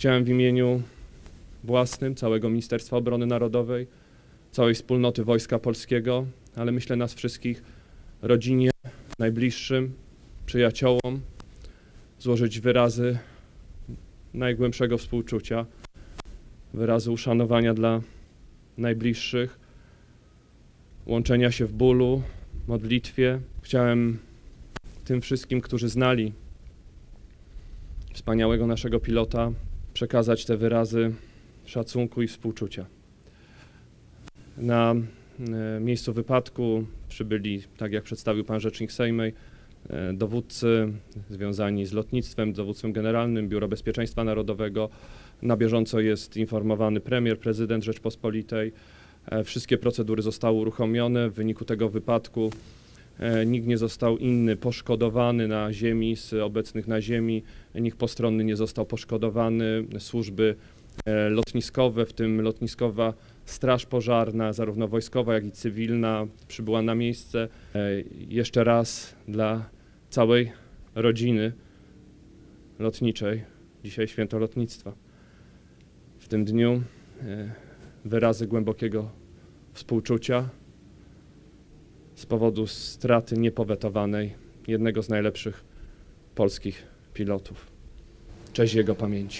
Chciałem w imieniu własnym, całego Ministerstwa Obrony Narodowej, całej wspólnoty Wojska Polskiego, ale myślę nas wszystkich, rodzinie, najbliższym, przyjaciołom, złożyć wyrazy najgłębszego współczucia, wyrazy uszanowania dla najbliższych, łączenia się w bólu, modlitwie. Chciałem tym wszystkim, którzy znali wspaniałego naszego pilota, przekazać te wyrazy szacunku i współczucia. Na e, miejscu wypadku przybyli, tak jak przedstawił pan rzecznik Sejmej, e, dowódcy związani z lotnictwem, dowództwem generalnym, Biuro Bezpieczeństwa Narodowego. Na bieżąco jest informowany premier, prezydent Rzeczpospolitej. E, Wszystkie procedury zostały uruchomione. W wyniku tego wypadku nikt nie został inny poszkodowany na ziemi, z obecnych na ziemi. Nikt postronny nie został poszkodowany. Służby e, lotniskowe, w tym lotniskowa Straż Pożarna, zarówno wojskowa, jak i cywilna, przybyła na miejsce. E, Jeszcze raz dla całej rodziny lotniczej, dzisiaj święto lotnictwa. W tym dniu e, wyrazy głębokiego współczucia z powodu straty niepowetowanej jednego z najlepszych polskich pilotów. Cześć jego pamięci.